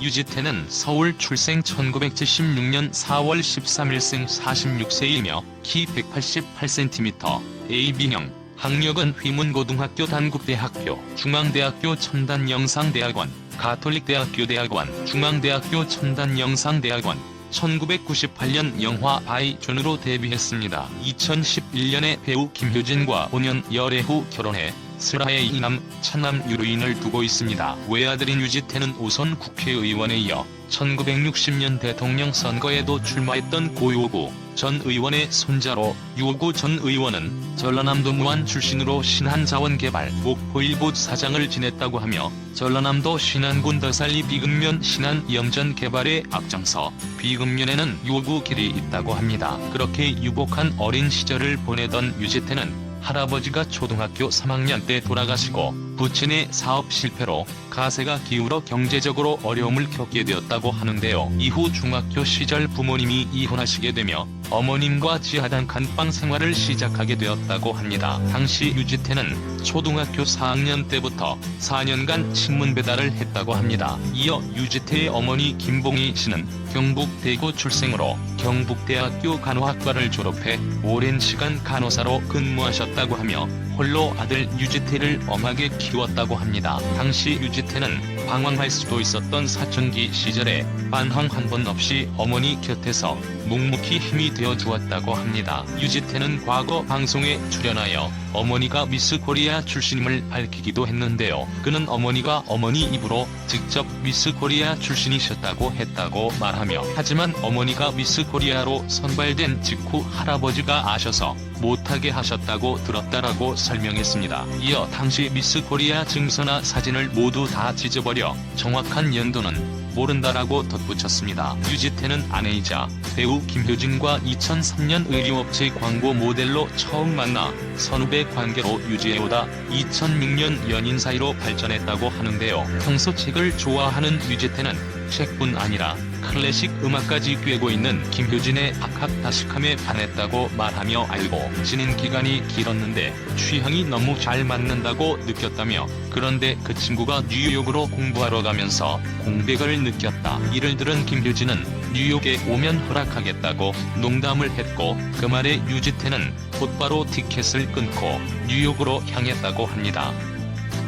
유지태는 서울 출생 1976년 4월 13일생 46세이며 키 188cm, AB형, 학력은 휘문고등학교 단국대학교, 중앙대학교 첨단영상대학원, 가톨릭대학교 대학원, 중앙대학교 첨단영상대학원, 1998년 영화 아이존으로 데뷔했습니다. 2011년에 배우 김효진과 5년 열애 후 결혼해 슬하의 이남, 차남 유루인을 두고 있습니다. 외아들인 유지태는 우선 국회의원에 이어 1960년 대통령 선거에도 출마했던 고요구 전 의원의 손자로 유구 전 의원은 전라남도 무안 출신으로 신한자원개발 목포일보 사장을 지냈다고 하며 전라남도 신안군 더살리 비금면 신안 염전 개발에 앞장서 비금면에는 유구 길이 있다고 합니다. 그렇게 유복한 어린 시절을 보내던 유지태는 할아버지가 초등학교 3학년 때 돌아가시고 부친의 사업 실패로 가세가 기울어 경제적으로 어려움을 겪게 되었다고 하는데요. 이후 중학교 시절 부모님이 이혼하시게 되며 어머님과 지하단 간방 생활을 시작하게 되었다고 합니다. 당시 유지태는 초등학교 4학년 때부터 4년간 신문 배달을 했다고 합니다. 이어 유지태의 어머니 김봉희 씨는 경북 대구 출생으로 경북대학교 간호학과를 졸업해 오랜 시간 간호사로 근무하셨다고 하며 홀로 아들 유지태를 엄하게 키웠다고 합니다. 당시 유지태는 방황할 수도 있었던 사춘기 시절에 반항 한 번 없이 어머니 곁에서 묵묵히 힘이 되어 주었다고 합니다. 유지태는 과거 방송에 출연하여 어머니가 미스 코리아 출신임을 밝히기도 했는데요. 그는 어머니가 어머니 입으로 직접 미스 코리아 출신이셨다고 했다고 말하며 하지만 어머니가 미스 코리아로 선발된 직후 할아버지가 아셔서 못하게 하셨다고 들었다라고 설명했습니다. 이어 당시 미스 코리아 증서나 사진을 모두 다 찢어버려 정확한 연도는 모른다라고 덧붙였습니다. 유지태는 아내이자 배우 김효진과 2003년 의류업체 광고 모델로 처음 만나 선후배 관계로 유지해오다 2006년 연인 사이로 발전했다고 하는데요. 평소 책을 좋아하는 유지태는 책뿐 아니라 클래식 음악까지 꿰고 있는 김효진의 악학다식함에 반했다고 말하며 알고 지낸 기간이 길었는데 취향이 너무 잘 맞는다고 느꼈다며 그런데 그 친구가 뉴욕으로 공부하러 가면서 공백을 느꼈다. 이를 들은 김효진은 뉴욕에 오면 허락하겠다고 농담을 했고 그 말에 유지태는 곧바로 티켓을 끊고 뉴욕으로 향했다고 합니다.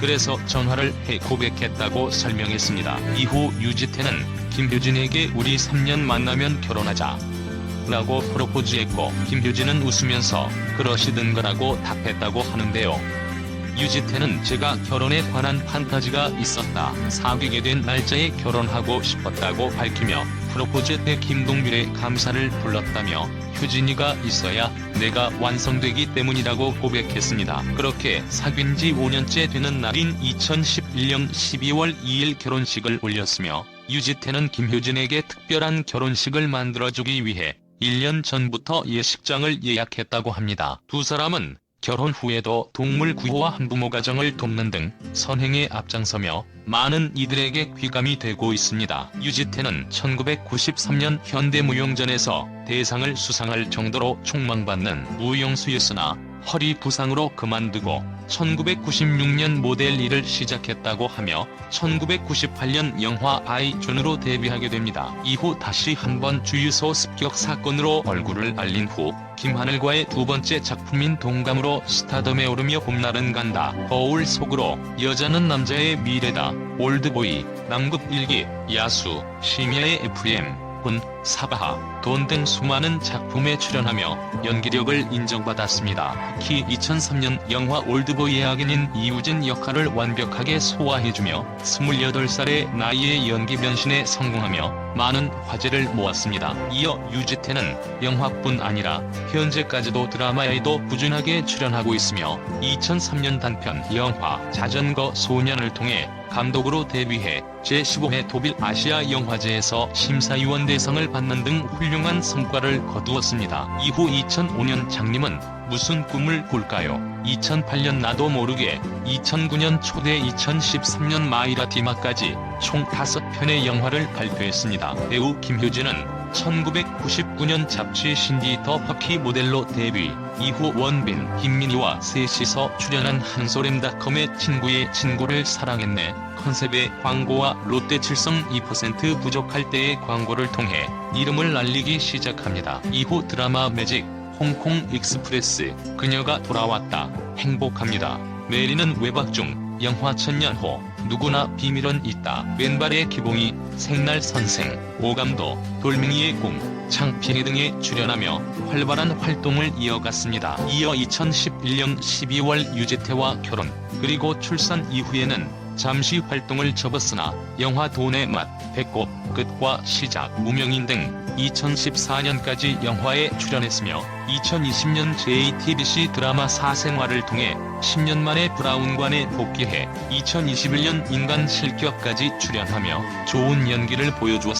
그래서 전화를 해 고백했다고 설명했습니다. 이후 유지태는 김효진에게 우리 3년 만나면 결혼하자. 라고 프로포즈했고 김효진은 웃으면서 그러시든 거라고 답했다고 하는데요. 유지태는 제가 결혼에 관한 판타지가 있었다. 사귀게 된 날짜에 결혼하고 싶었다고 밝히며 프로포즈 때 김동률의 감사를 불렀다며 효진이가 있어야 내가 완성되기 때문이라고 고백했습니다. 그렇게 사귄 지 5년째 되는 날인 2011년 12월 2일 결혼식을 올렸으며 유지태는 김효진에게 특별한 결혼식을 만들어주기 위해 1년 전부터 예식장을 예약했다고 합니다. 두 사람은 결혼 후에도 동물 구호와 한부모 가정을 돕는 등 선행에 앞장서며 많은 이들에게 귀감이 되고 있습니다. 유지태는 1993년 현대무용전에서 대상을 수상할 정도로 촉망받는 무용수였으나 허리 부상으로 그만두고 1996년 모델 일을 시작했다고 하며 1998년 영화 아이존으로 데뷔하게 됩니다. 이후 다시 한 번 주유소 습격 사건으로 얼굴을 알린 후 김하늘과의 두 번째 작품인 동감으로 스타덤에 오르며 봄날은 간다. 거울 속으로 여자는 남자의 미래다. 올드보이, 남극 일기, 야수, 심야의 FM, 혼, 사바하, 돈 등 수많은 작품에 출연하며 연기력을 인정받았습니다. 특히 2003년 영화 올드보이의 악인인 이우진 역할을 완벽하게 소화해주며 28살의 나이에 연기 변신에 성공하며 많은 화제를 모았습니다. 이어 유지태는 영화뿐 아니라 현재까지도 드라마에도 꾸준하게 출연하고 있으며 2003년 단편 영화 자전거 소년을 통해 감독으로 데뷔해 제15회 도빌 아시아 영화제에서 심사위원 대상을 받는 등 훌륭한 성과를 거두었습니다. 이후 2005년 장님은 무슨 꿈을 꿀까요? 2008년 나도 모르게 2009년 초대 2013년 마이라 디마까지 총 5편의 영화를 발표했습니다. 배우 김효진은 1999년 잡지 신디 더 퍼키 모델로 데뷔, 이후 원빈, 김민희와 셋이서 출연한 한소렘닷컴의 친구의 친구를 사랑했네 컨셉의 광고와 롯데 칠성 2% 부족할 때의 광고를 통해 이름을 알리기 시작합니다. 이후 드라마 매직, 홍콩 익스프레스, 그녀가 돌아왔다, 행복합니다. 메리는 외박 중, 영화 천년호, 누구나 비밀은 있다. 왼발의 기봉이, 생날 선생, 오감도, 돌멩이의 꿈, 창피해 등에 출연하며 활발한 활동을 이어갔습니다. 이어 2011년 12월 유재태와 결혼, 그리고 출산 이후에는 잠시 활동을 접었으나 영화 돈의 맛, 배꼽, 끝과 시작, 무명인 등 2014년까지 영화에 출연했으며 2020년 JTBC 드라마 사생활을 통해 10년 만에 브라운관에 복귀해 2021년 인간 실격까지 출연하며 좋은 연기를 보여주었습니다.